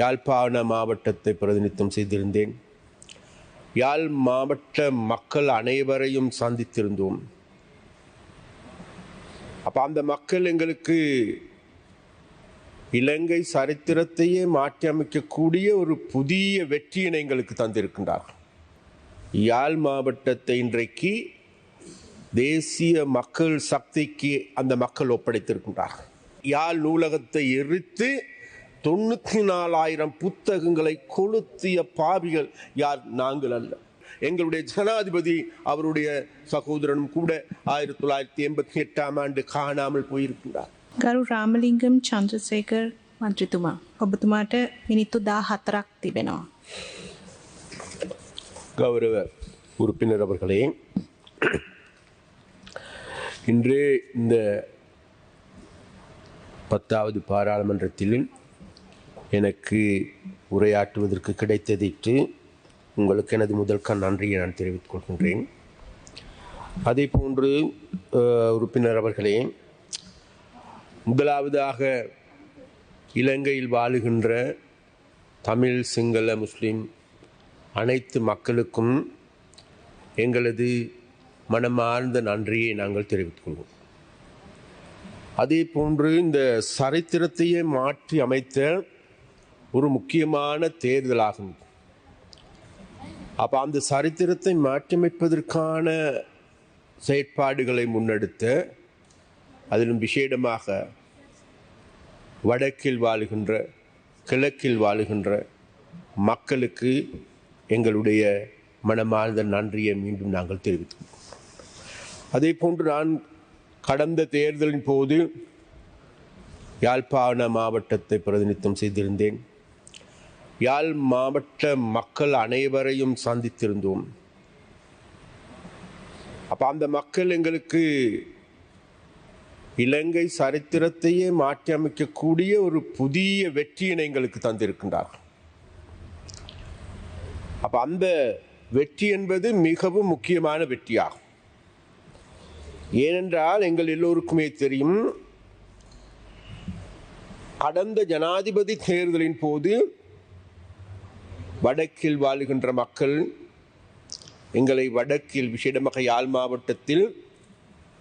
யாழ்ப்பாண மாவட்டத்தை பிரதிநிதித்துவம் செய்திருந்தேன். யாழ் மாவட்ட மக்கள் அனைவரையும் சந்தித்திருந்தோம். அப்போ அந்த மக்கள் எங்களுக்கு இலங்கை சரித்திரத்தையே மாற்றி அமைக்கக்கூடிய ஒரு புதிய வெற்றியினை எங்களுக்கு தந்திருக்கின்றார்கள் யாழ் மாவட்டத்தை இன்றைக்கு தேசிய மக்கள் சக்திக்கு அந்த மக்கள் ஒப்படைத்திருக்கின்றார்கள். யாழ் நூலகத்தை எரித்து தொண்ணூற்றி நாலாயிரம் புத்தகங்களை கொளுத்திய பாவிகள் யார் நாங்கள் அல்ல எங்களுடைய ஜனாதிபதி அவருடைய சகோதரனும் கூட ஆயிரத்தி தொள்ளாயிரத்தி எண்பத்தி எட்டாம் ஆண்டு காணாமல் போயிருக்கின்றார் ගරු රාමලිංගම් චන්ද්‍රසේකර් මන්ත්‍රතුමා ඔබතුමාට මිනිත්තු දා හතරක් තිබෙනවා. கௌரவ உறுப்பினர் அவர்களே இன்று இந்த பத்தாவது பாராளுமன்றத்தில் எனக்கு உரையாற்றுவதற்கு கிடைத்ததிட்டு உங்களுக்கு எனது முதல் கண் நன்றியை நான் தெரிவித்துக் கொள்கின்றேன். அதே போன்று உறுப்பினர் அவர்களே முதலாவதாக இலங்கையில் வாழுகின்ற தமிழ் சிங்கள முஸ்லிம் அனைத்து மக்களுக்கும் எங்களது மனமார்ந்த நன்றியை நாங்கள் தெரிவித்துக் கொள்வோம். அதே போன்று இந்த சரித்திரத்தையே மாற்றி அமைத்த ஒரு முக்கியமான தேர்தலாகும். அப்போ அந்த சரித்திரத்தை மாற்றியமைப்பதற்கான செயற்பாடுகளை முன்னெடுத்த அதிலும் விசேடமாக வடக்கில் வாழுகின்ற கிழக்கில் வாழுகின்ற மக்களுக்கு எங்களுடைய மனமார்ந்த நன்றியை மீண்டும் நாங்கள் தெரிவித்தோம் அதே போன்று நான் கடந்த தேர்தலின் போது யாழ்ப்பாண மாவட்டத்தை பிரதிநிதித்துவம் செய்திருந்தேன். யாழ் மாவட்ட மக்கள் அனைவரையும் சந்தித்திருந்தோம். அப்ப அந்த மக்கள் எங்களுக்கு இலங்கை சரித்திரத்தையே மாற்றியமைக்கக்கூடிய ஒரு புதிய வெற்றியினை எங்களுக்கு தந்திருக்கின்றார்கள். அப்ப அந்த வெற்றி என்பது மிகவும் முக்கியமான வெற்றியாகும். ஏனென்றால் எங்கள் எல்லோருக்குமே தெரியும் கடந்த ஜனாதிபதி தேர்தலின் போது வடக்கில் வாழுகின்ற மக்கள் எங்களை வடக்கில் விசேடமாக யாழ் மாவட்டத்தில்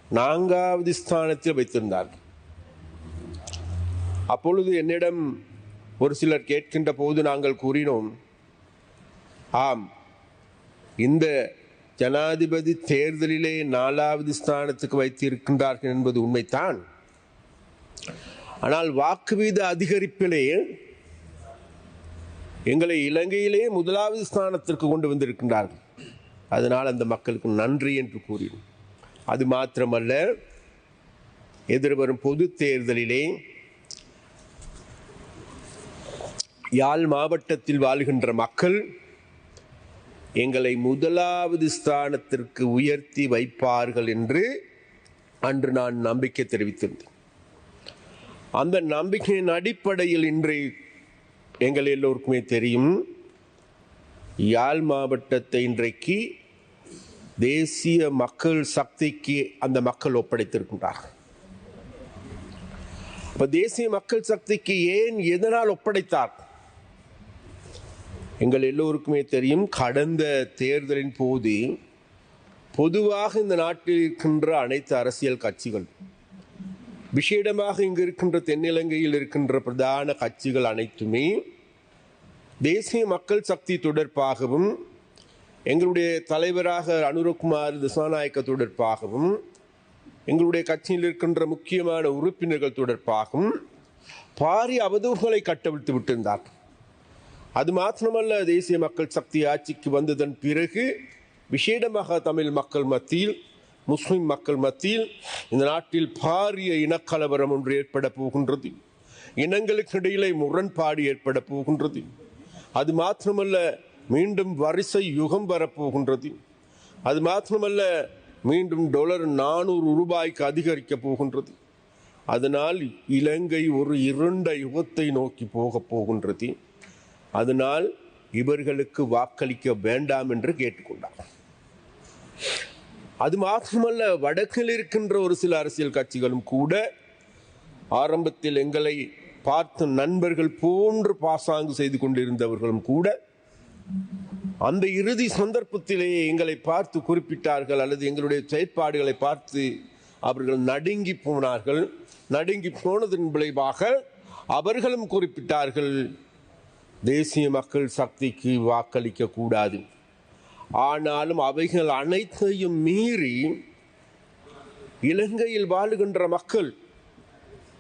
நான்காவது ஸ்தானத்தில் வைத்திருந்தார்கள். அப்பொழுது என்னிடம் ஒரு சிலர் கேட்கின்ற போது நாங்கள் கூறினோம் ஆம் இந்த ஜனாதிபதி தேர்தலிலே நாலாவது ஸ்தானத்துக்கு வைத்திருக்கின்றார்கள் என்பது உண்மைத்தான் ஆனால் வாக்கு வீத அதிகரிப்பிலே எங்களை இலங்கையிலே முதலாவது ஸ்தானத்திற்கு கொண்டு வந்திருக்கின்றார்கள். அதனால் அந்த மக்களுக்கு நன்றி என்று கூறினோம். அது மாத்திரமல்ல எதிர்வரும் பொது தேர்தலிலே யாழ் மாவட்டத்தில் வாழ்கின்ற மக்கள் எங்களை முதலாவது ஸ்தானத்திற்கு உயர்த்தி வைப்பார்கள் என்று அன்று நான் நம்பிக்கை தெரிவித்திருந்தேன். அந்த நம்பிக்கையின் அடிப்படையில் இன்றைய எங்கள் எல்லோருக்குமே தெரியும் யாழ் மாவட்டத்தை இன்றைக்கு தேசிய மக்கள் சக்திக்கு அந்த மக்கள் ஒப்படைத்திருக்கின்றார்கள். இப்போ தேசிய மக்கள் சக்திக்கு ஏன் எதனால் ஒப்படைத்தார் எங்கள் எல்லோருக்குமே தெரியும் கடந்த தேர்தலின் போது பொதுவாக இந்த நாட்டில் இருக்கின்ற அனைத்து அரசியல் கட்சிகள் விசேடமாக இங்கு இருக்கின்ற தென்னிலங்கையில் இருக்கின்ற பிரதான கட்சிகள் அனைத்துமே தேசிய மக்கள் சக்தி தொடர்பாகவும் எங்களுடைய தலைவராக அனுரகுமார் திசாநாயக்க தொடர்பாகவும் எங்களுடைய கட்சியில் இருக்கின்ற முக்கியமான உறுப்பினர்கள் தொடர்பாகவும் பாரிய அவதூறுகளை கட்டவிழ்த்து விட்டிருந்தார். அது மாத்திரமல்ல தேசிய மக்கள் சக்தி ஆட்சிக்கு வந்ததன் பிறகு விசேடமாக தமிழ் மக்கள் மத்தியில் முஸ்லிம் மக்கள் மத்தியில் இந்த நாட்டில் பாரிய இனக்கலவரம் ஒன்று ஏற்பட போகின்றது. இனங்களுக்கு இடையிலே முரண்பாடு ஏற்பட போகின்றது. அது மாத்திரமல்ல மீண்டும் வரிசை யுகம் வரப்போகின்றது அது மாத்திரமல்ல மீண்டும் டாலர் நானூறு ரூபாய்க்கு அதிகரிக்க போகின்றது. அதனால் இலங்கை ஒரு இருண்ட யுகத்தை நோக்கி போக போகின்றது. அதனால் இவர்களுக்கு வாக்களிக்க வேண்டாம் என்று கேட்டுக்கொண்டார். அது மாத்திரமல்ல வடக்கில் இருக்கின்ற ஒரு சில அரசியல் கட்சிகளும் கூட ஆரம்பத்தில் எங்களை பார்த்த நண்பர்கள் போன்று பாசாங்கு செய்து கொண்டிருந்தவர்களும் கூட அந்த இறுதி சந்தர்ப்பத்திலேயே எங்களை பார்த்து குறிப்பிட்டார்கள் அல்லது எங்களுடைய செயற்பாடுகளை பார்த்து அவர்கள் நடுங்கி போனார்கள். நடுங்கி போனதன் விளைவாக அவர்களும் குறிப்பிட்டார்கள் தேசிய மக்கள் சக்திக்கு வாக்களிக்க கூடாது. ஆனாலும் அவைகள் அனைத்தையும் மீறி இலங்கையில் வாழுகின்ற மக்கள்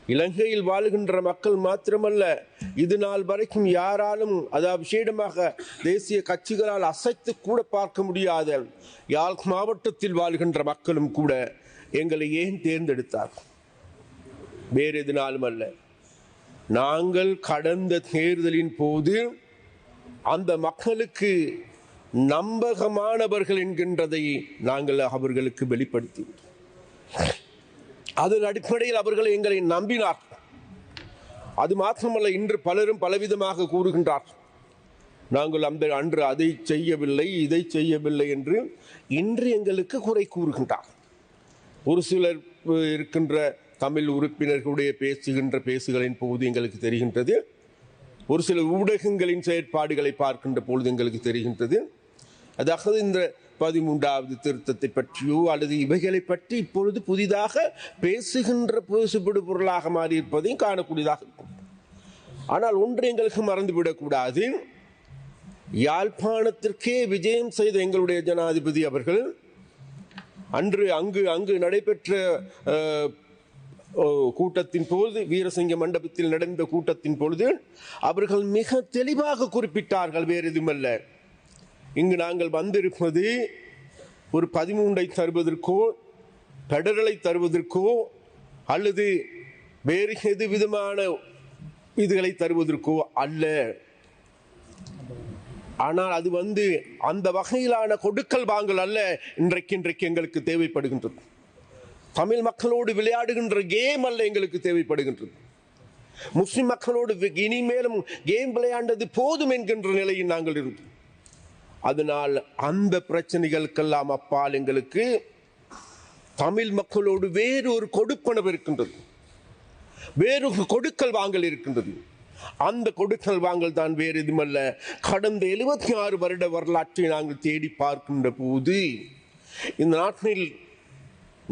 இலங்கையில் வாழுகின்ற மக்கள் மாத்திரமல்ல இது நாள் வரைக்கும் யாராலும் அதாவது விசேடமாக தேசிய கட்சிகளால் அசைத்து கூட பார்க்க முடியாத யாழ் மாவட்டத்தில் வாழ்கின்ற மக்களும் கூட எங்களை ஏன் தேர்ந்தெடுத்தார்? வேறு எதுனாலும் அல்ல. நாங்கள் கடந்த தேர்தலின் போது அந்த மக்களுக்கு நம்பகமானவர்கள் என்கின்றதை நாங்கள் அவர்களுக்கு வெளிப்படுத்தி அதன் அடிப்படையில் அவர்கள் எங்களை நம்பினார். அது மாத்திரமல்ல இன்று பலரும் பலவிதமாக கூறுகின்றார். நாங்கள் அந்த அன்று அதை செய்யவில்லை இதை செய்யவில்லை என்று இன்று எங்களுக்கு குறை கூறுகின்றார். ஒரு சிலர் இருக்கின்ற தமிழ் உறுப்பினர்களுடைய பேசுகின்ற பேசுகளின் போது எங்களுக்கு தெரிகின்றது. ஒரு சில ஊடகங்களின் செயற்பாடுகளை பார்க்கின்ற பொழுது எங்களுக்கு தெரிகின்றது. அதாவது இந்த பதிமூன்றாவது திருத்தத்தை பற்றியோ அல்லது இவைகளை பற்றி இப்பொழுது புதிதாக பேசுகின்ற பேசுபடு பொருளாக மாறியிருப்பதையும் காணக்கூடியதாக இருக்கும். ஆனால் ஒன்று எங்களுக்கு மறந்துவிடக்கூடாது. யாழ்ப்பாணத்திற்கே விஜயம் செய்த எங்களுடைய ஜனாதிபதி அவர்கள் அன்று அங்கு அங்கு நடைபெற்ற கூட்டத்தின் பொழுது வீரசிங்க மண்டபத்தில் நடந்த கூட்டத்தின் பொழுது அவர்கள் மிக தெளிவாக குறிப்பிட்டார்கள் வேறு எதுவுமல்ல. இங்கு நாங்கள் வந்திருப்பது ஒரு பதிமூன்றை தருவதற்கோ பெடரலை தருவதற்கோ அல்லது வேறு எது விதமான இதுகளை தருவதற்கோ அல்ல. ஆனால் அது வந்து அந்த வகையிலான கொடுக்கல் வாங்கல் அல்ல. இன்றைக்கு இன்றைக்கு எங்களுக்கு தேவைப்படுகின்றது. தமிழ் மக்களோடு விளையாடுகின்ற கேம் அல்ல எங்களுக்கு தேவைப்படுகின்றது. முஸ்லிம் மக்களோடு இனிமேலும் கேம் விளையாண்டது போதும் என்கின்ற நிலையில் நாங்கள் இருந்தோம். அதனால் அந்த பிரச்சனைகளுக்கெல்லாம் அப்பால் எங்களுக்கு தமிழ் மக்களோடு வேறு ஒரு கொடுப்பனவு இருக்கின்றது. வேறு கொடுக்கல் வாங்கல் இருக்கின்றது. அந்த கொடுக்கல் வாங்கல் தான் வேறு எதுமல்ல கடந்த எழுபத்தி ஆறு வருட வரலாற்றை நாங்கள் தேடி பார்க்கின்ற போது இந்த நாட்டில்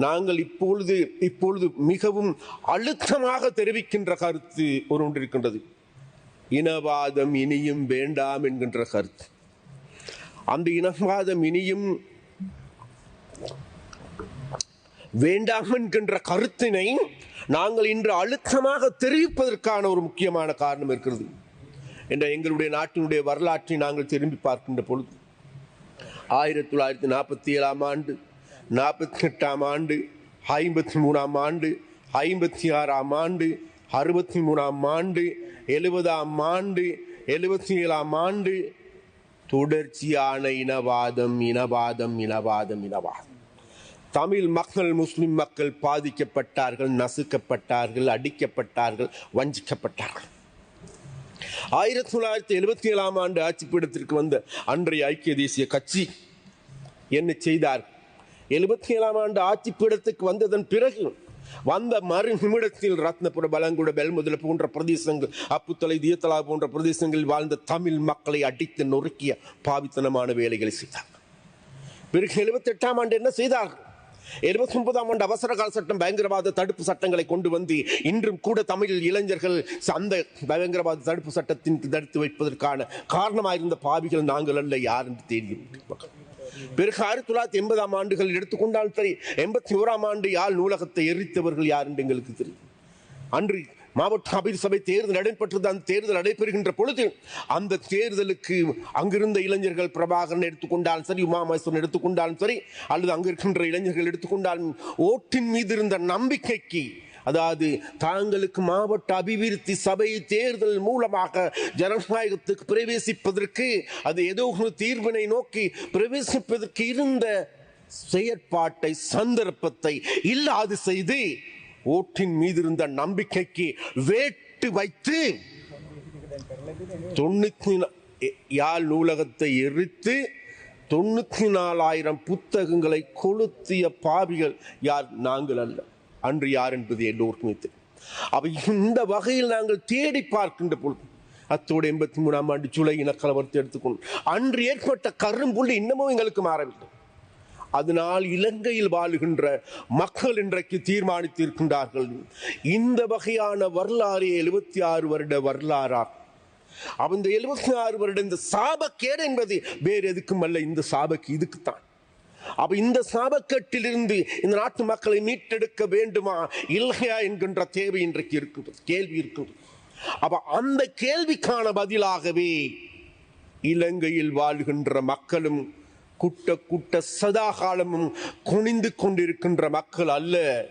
நாங்கள் இப்பொழுது இப்பொழுது மிகவும் அழுத்தமாக தெரிவிக்கின்ற கருத்து ஒரு ஒன்று இருக்கின்றது. இனவாதம் இனியும் வேண்டாம் என்கின்ற கருத்து. அந்த இனவாதம் இனியும் வேண்டாம் என்கின்ற கருத்தினை நாங்கள் இன்று அழுத்தமாக தெரிவிப்பதற்கான ஒரு முக்கியமான காரணம் இருக்கிறது என்ற எங்களுடைய நாட்டினுடைய வரலாற்றை நாங்கள் திரும்பி பார்க்கின்ற பொழுது ஆயிரத்தி தொள்ளாயிரத்தி நாற்பத்தி ஏழாம் ஆண்டு நாற்பத்தி எட்டாம் ஆண்டு ஐம்பத்தி மூணாம் ஆண்டு ஐம்பத்தி ஆறாம் ஆண்டு அறுபத்தி மூணாம் ஆண்டு எழுபதாம் ஆண்டு எழுபத்தி ஏழாம் ஆண்டு தொடர்ச்சியான இனவாதம் இனவாதம் இனவாதம் இனவாதம். தமிழ் மக்கள் முஸ்லிம் மக்கள் பாதிக்கப்பட்டார்கள் நசுக்கப்பட்டார்கள் அடிக்கப்பட்டார்கள் வஞ்சிக்கப்பட்டார்கள். ஆயிரத்தி தொள்ளாயிரத்தி எழுபத்தி ஏழாம் ஆண்டு ஆட்சிப்பீடத்திற்கு வந்த அன்றைய ஐக்கிய தேசிய கட்சி என்ன செய்தார்? எழுபத்தி ஏழாம் ஆண்டு ஆட்சிப்பீடத்துக்கு வந்ததன் பிறகு வந்த மறு நிமிடத்தில் ரத்னபுர பலங்குட பெல்முதல போன்ற பிரதேசங்கள் அப்புத்தலை தியத்தலா போன்ற பிரதேசங்களில் வாழ்ந்த தமிழ் மக்களை அடித்து நொறுக்கிய பாவித்தனமான வேலைகளை செய்தார் பிறகு எழுபத்தி எட்டாம் ஆண்டு என்ன செய்தார்கள்? எழுபத்தி ஒன்பதாம் ஆண்டு அவசர கால சட்டம் பயங்கரவாத தடுப்பு சட்டங்களை கொண்டு வந்து இன்றும் கூட தமிழ் இளைஞர்கள் அந்த பயங்கரவாத தடுப்பு சட்டத்தின் தடுத்து வைப்பதற்கான காரணமாயிருந்த பாவிகள் நாங்கள் அல்ல யார் என்று தெரியும் பிறகு ஆயிரத்தி தொள்ளாயிரத்தி எண்பதாம் ஆண்டுகள் எடுத்துக்கொண்டால் சரி எண்பத்தி ஓராம் ஆண்டு யாழ் நூலகத்தை எரித்தவர்கள் யார் என்று எங்களுக்கு தெரியும். அன்று மாவட்ட அபிர் சபை தேர்தல் நடைபெற்றது அந்த தேர்தல் நடைபெறுகின்ற பொழுது அந்த தேர்தலுக்கு அங்கிருந்த இளைஞர்கள் பிரபாகரன் எடுத்துக்கொண்டாலும் சரி உமாமேஸ்வரன் எடுத்துக்கொண்டாலும் சரி அல்லது அங்கு இருக்கின்ற இளைஞர்கள் எடுத்துக்கொண்டாலும் ஓட்டின் மீது இருந்த நம்பிக்கைக்கு அதாவது தாங்களுக்கு மாவட்ட அபிவிருத்தி சபை தேர்தல் மூலமாக ஜனநாயகத்துக்கு பிரவேசிப்பதற்கு அது ஏதோ ஒரு தீர்வினை நோக்கி பிரவேசிப்பதற்கு இருந்த செயற்பாட்டை சந்தர்ப்பத்தை இல்லாது செய்து ஓட்டின் மீது இருந்த நம்பிக்கைக்கு வேட்டு வைத்து தொண்ணூத்தி நா- எ- யாழ் நூலகத்தை எரித்து தொண்ணூத்தி நாலாயிரம் புத்தகங்களை கொளுத்திய பாவிகள் யார்? நாங்கள் அல்ல. அன்று யார் என்பது எல்லோருக்கும் தெரியும் அவை இந்த வகையில் நாங்கள் தேடி பார்க்கின்ற பொழுது அத்தோடு எண்பத்தி மூணாம் ஆண்டு ஜூலை இனக்கலவரத்தை எடுத்துக்கொண்டு அன்று ஏற்பட்ட கரும்புள்ளி இன்னமும் எங்களுக்கு மாறவில்லை. அதனால் இலங்கையில் வாழுகின்ற மக்கள் இன்றைக்கு தீர்மானித்திருக்கின்றார்கள். இந்த வகையான வரலாறு எழுபத்தி ஆறு வருட வரலாறாக அவன் இந்த எழுபத்தி ஆறு வருட இந்த சாபக்கேடு என்பது வேறு எதுக்கும் அல்ல இந்த சாபக்கு இதுக்குத்தான். அப்ப இந்த சாபக்கட்டிலிருந்து இந்த நாட்டு மக்களை மீட்டெடுக்க வேண்டுமா? இல்லையா என்கின்ற தேவை இன்றைக்கு இருக்கின்றது கேள்வி இருக்கின்றது அப்ப அந்த கேள்விக்கான பதிலாகவே இலங்கையில் வாழ்கின்ற மக்களும் குட்ட குட்ட சதா காலமும் குனிந்து கொண்டிருக்கின்ற மக்கள் அல்ல.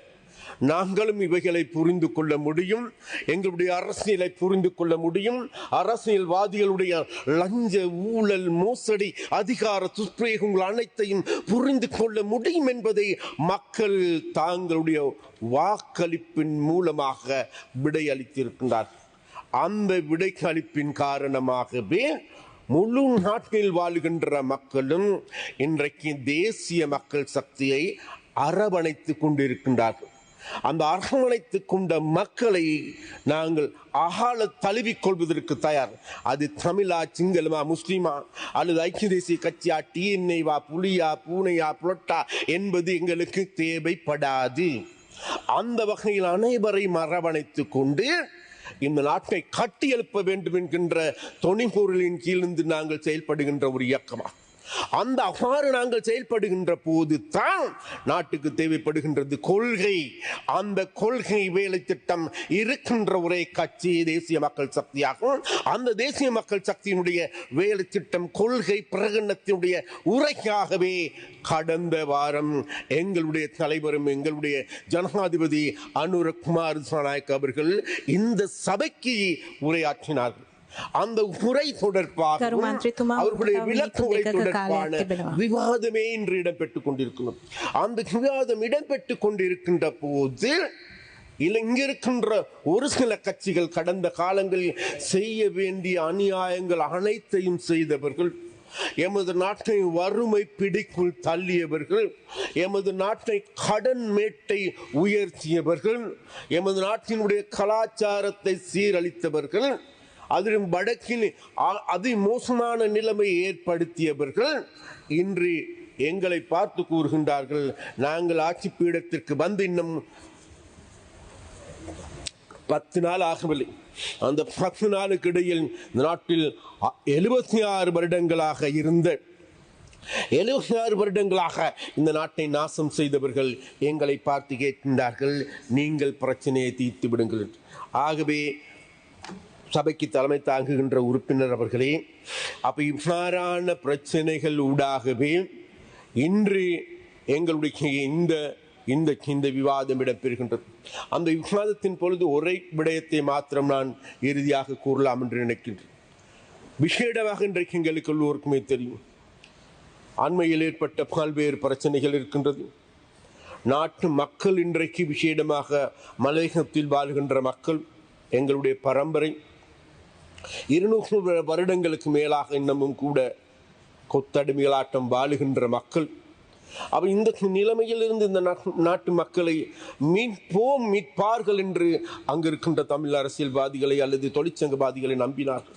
நாங்களும் இவைகளை புரிந்து கொள்ள முடியும். எங்களுடைய அரசியலை புரிந்து கொள்ள முடியும். அரசியல்வாதிகளுடைய லஞ்ச ஊழல் மோசடி அதிகார துஷ்பிரயோகங்கள் அனைத்தையும் புரிந்து கொள்ள முடியும் என்பதை மக்கள் தாங்களுடைய வாக்களிப்பின் மூலமாக விடையளித்திருக்கின்றார். அந்த விடைக்களிப்பின் காரணமாகவே முழு நாட்டில் வாழுகின்ற மக்களும் இன்றைக்கு தேசிய மக்கள் சக்தியை அரவணைத்துக் கொண்டிருக்கின்றார்கள். அந்த அரவணைத்துக் கொண்ட மக்களை நாங்கள் அகால தழுவிக் கொள்வதற்கு தயார். அது தமிழா சிங்களமா முஸ்லீமா அல்லது ஐக்கிய தேசிய கட்சியா டிஎன்ஏவா புலியா பூனையா புரட்டா என்பது எங்களுக்கு தேவைப்படாது. அந்த வகையில் அனைவரையும் அரவணைத்துக் கொண்டு இந்த நாட்டை கட்டி எழுப்ப வேண்டும் என்கின்ற தொனிப்பொருளின் கீழிருந்து நாங்கள் செயல்படுகின்ற ஒரு இயக்கமாக அந்த அவ்வாறு நாங்கள் செயல்படுகின்ற போது தான் நாட்டுக்கு தேவைப்படுகின்றது கொள்கை. அந்த கொள்கை வேலை திட்டம் இருக்கின்ற ஒரே கட்சி தேசிய மக்கள் சக்தியாகும். அந்த தேசிய மக்கள் சக்தியினுடைய வேலை திட்டம் கொள்கை பிரகடனத்தினுடைய உரைக்காகவே கடந்த வாரம் எங்களுடைய தலைவரும் எங்களுடைய ஜனாதிபதி அனுரகுமார் நாயக் அவர்கள் இந்த சபைக்கு உரையாற்றினார்கள். அந்த உரை தொடர்பாக அவர்களுடைய விளக்குரை தொடர்பான விவாதமே இன்று இடம்பெற்றுக் கொண்டிருக்கிறது அந்த விவாதம் இடம்பெற்றுக் கொண்டிருக்கின்ற போது இங்கிருக்கின்ற ஒரு சில கட்சிகள் கடந்த காலங்களில் செய்ய வேண்டிய அநியாயங்கள் அனைத்தையும் செய்தவர்கள் எமது நாட்டை வறுமை பிடிக்குள் தள்ளியவர்கள் எமது நாட்டை கடன் மேட்டை உயர்த்தியவர்கள் எமது நாட்டினுடைய கலாச்சாரத்தை சீரழித்தவர்கள் அதிலும் வடக்கில் அ- அதி மோசமான நிலைமை ஏற்படுத்தியவர்கள் இன்று எங்களை பார்த்து கூறுகின்றார்கள். நாங்கள் ஆட்சி பீடத்திற்கு வந்து இன்னும் பத்து நாள் ஆகவில்லை. அந்த பத்து நாளுக்கு இடையில் இந்த நாட்டில் எழுபத்தி ஆறு வருடங்களாக இருந்த எழுபத்தி ஆறு வருடங்களாக இந்த நாட்டை நாசம் செய்தவர்கள் எங்களை பார்த்து கேட்கின்றார்கள். நீங்கள் பிரச்சனையை தீர்த்து விடுங்கள். ஆகவே சபைக்கு தலைமை தாங்குகின்ற உறுப்பினர் அவர்களே அப்ப இவ்வாறான பிரச்சனைகள் ஊடாகவே இன்று எங்களுடைய இந்த இந்த இந்த விவாதம் இடம்பெறுகின்றது. அந்த விவாதத்தின் பொழுது ஒரே விடயத்தை மாத்திரம் நான் இறுதியாக கூறலாம் என்று நினைக்கின்றேன். விஷேடமாக இன்றைக்கு எங்களுக்கு எல்லோருக்குமே தெரியும். அண்மையில் ஏற்பட்ட பல்வேறு பிரச்சனைகள் இருக்கின்றது. நாட்டு மக்கள் இன்றைக்கு விசேடமாக மலையகத்தில் வாழ்கின்ற மக்கள் எங்களுடைய பரம்பரை இருநூறு வருடங்களுக்கு மேலாக இன்னமும் கூட கொத்தடிமைகளாட்டம் வாழுகின்ற மக்கள். அவ இந்த நிலைமையிலிருந்து இந்த நாட்டு- நாட்டு மக்களை மீட்போம் மீட்பார்கள் என்று அங்கு இருக்கின்ற தமிழ் அரசியல்வாதிகளை அல்லது தொழிற்சங்கவாதிகளை நம்பினார்கள்.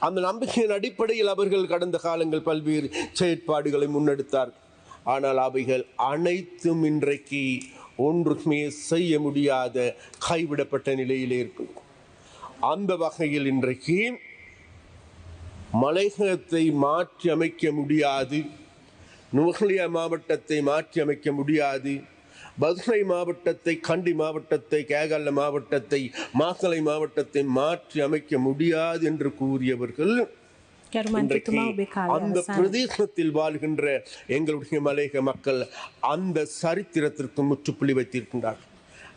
அந்த நம்பிக்கையின் அடிப்படையில் அவர்கள் கடந்த காலங்கள் பல்வேறு செயற்பாடுகளை முன்னெடுத்தார்கள். ஆனால் அவைகள் அனைத்தும் இன்றைக்கு ஒன்றுமே செய்ய முடியாத கைவிடப்பட்ட நிலையிலே இருக்கும் அந்த வகையில் இன்றைக்கு மலையகத்தை மாற்றி அமைக்க முடியாது. நுகலியா மாவட்டத்தை மாற்றி அமைக்க முடியாது. பதுளை மாவட்டத்தை கண்டி மாவட்டத்தை கேகல்ல மாவட்டத்தை மாசலை மாவட்டத்தை மாற்றி அமைக்க முடியாது என்று கூறியவர்கள் அந்த பிரதேசத்தில் வாழ்கின்ற எங்களுடைய மலையக மக்கள் அந்த சரித்திரத்திற்கு முற்றுப்புள்ளி வைத்திருக்கின்றார்கள்.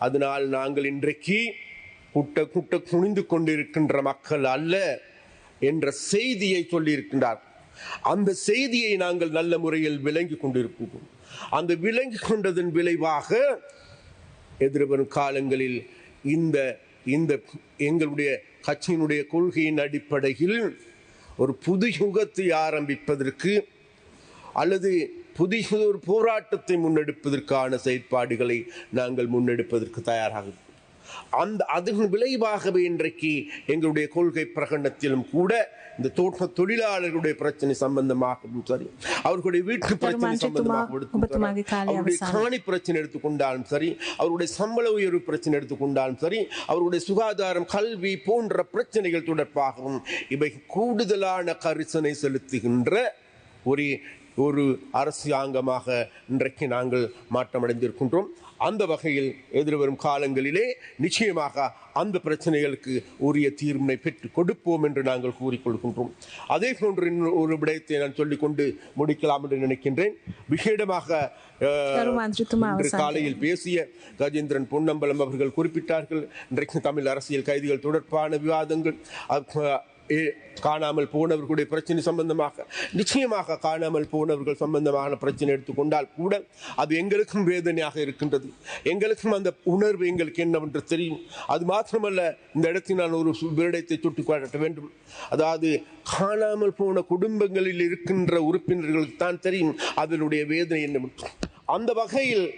அதனால் நாங்கள் இன்றைக்கு குட்ட குட்ட குனிந்து கொண்டிருக்கின்ற மக்கள் அல்ல என்ற செய்தியை சொல்லியிருக்கின்றார் அந்த செய்தியை நாங்கள் நல்ல முறையில் விளங்கி கொண்டிருக்கின்றோம் அந்த விளங்கி கொண்டதன் விளைவாக எதிர்வரும் காலங்களில் இந்த இந்த எங்களுடைய கட்சியினுடைய கொள்கையின் அடிப்படையில் ஒரு புது யுகத்தை ஆரம்பிப்பதற்கு அல்லது புதிய ஒரு போராட்டத்தை முன்னெடுப்பதற்கான செயற்பாடுகளை நாங்கள் முன்னெடுப்பதற்கு தயாராக இருக்கிறோம். அந்த அதன் விளைவாகவே இன்றைக்கு எங்களுடைய கொள்கை பிரகடனத்திலும் கூட இந்த தோட்ட தொழிலாளர்களுடைய பிரச்சனை சம்பந்தமாகவும் சரி அவர்களுடைய வீட்டு பிரச்சனை சம்பந்தமாகவும் அவருடைய காணி பிரச்சனை எடுத்துக்கொண்டாலும் சரி அவருடைய சம்பள உயர்வு பிரச்சனை எடுத்துக்கொண்டாலும் சரி அவருடைய சுகாதாரம் கல்வி போன்ற பிரச்சனைகள் தொடர்பாகவும் இவை கூடுதலான கரிசனை செலுத்துகின்ற ஒரு ஒரு அரசாங்கமாக இன்றைக்கு நாங்கள் மாற்றமடைந்திருக்கின்றோம். அந்த வகையில் எதிர்வரும் காலங்களிலே நிச்சயமாக அந்த பிரச்சனைகளுக்கு உரிய தீர்வினை பெற்றுக் கொடுப்போம் என்று நாங்கள் கூறிக்கொள்கின்றோம். அதே போன்று இன்னும் ஒரு விடயத்தை நான் சொல்லிக்கொண்டு முடிக்கலாம் என்று நினைக்கின்றேன். விசேடமாக. காலையில் பேசிய கஜேந்திரன் பொன்னம்பலம் அவர்கள் குறிப்பிட்டார்கள். இன்றைக்கு தமிழ் அரசியல் கைதிகள் தொடர்பான விவாதங்கள். காணாமல் போனவர்களுடைய பிரச்சனை சம்பந்தமாக நிச்சயமாக காணாமல் போனவர்கள் சம்பந்தமான பிரச்சனை எடுத்துக்கொண்டால் கூட அது எங்களுக்கும் வேதனையாக இருக்கின்றது. எங்களுக்கும் அந்த உணர்வு எங்களுக்கு என்னவென்று தெரியும். அது மாத்திரமல்ல இந்த இடத்தில் நான் ஒரு சு- விடயத்தை சுட்டிக்காட்ட வேண்டும். அதாவது காணாமல் போன குடும்பங்களில் இருக்கின்ற உறுப்பினர்களுக்கு தான் தெரியும் அதனுடைய வேதனை என்னவென்று. அந்த வகையில்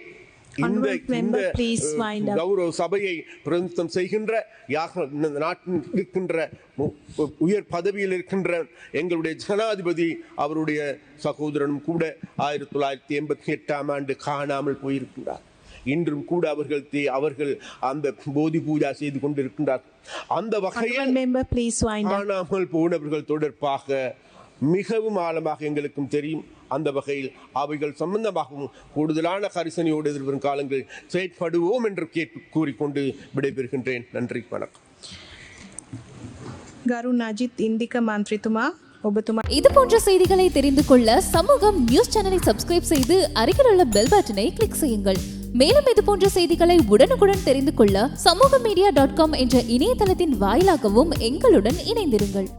இந்த இந்த, up. கௌரவ சபையை பிரதிநிதித்துவம் செய்கின்ற யாக நாட்டில் இருக்கின்ற உயர் பதவியில் இருக்கின்ற எங்களுடைய ஜனாதிபதி அவருடைய சகோதரனும் கூட ஆயிரத்தி தொள்ளாயிரத்தி எண்பத்தி எட்டாம் ஆண்டு காணாமல் போயிருக்கின்றார் இன்றும் கூட அவர்கள் தே- அவர்கள் அந்த போதி பூஜா செய்து கொண்டிருக்கின்றார்கள் அந்த வகையில். காணாமல் போனவர்கள் தொடர்பாக மிகவும் ஆழமாக எங்களுக்கும் தெரியும். அந்த வகையில் அவைகள் சம்பந்தமாகவும் கூடுதலான கரிசனையோடு எதிர்வரும் காலங்களில் செயற்படுவோம் என்று கேட்டு கூறிக்கொண்டு விடைபெறுகின்றேன். நன்றி வணக்கம். கருண் அஜித் இந்திக்க மாந்திரித்துமா ஒபத்துமா. இது போன்ற செய்திகளை தெரிந்து கொள்ள சமூகம் நியூஸ் சேனலை சப்ஸ்கிரைப் செய்து அருகில் உள்ள பெல் பட்டனை கிளிக் செய்யுங்கள். மேலும் இது போன்ற செய்திகளை உடனுக்குடன் தெரிந்து கொள்ள சமூக மீடியா டாட் காம் என்ற இணையதளத்தின் வாயிலாகவும் எங்களுடன் இணைந்திருங்கள்.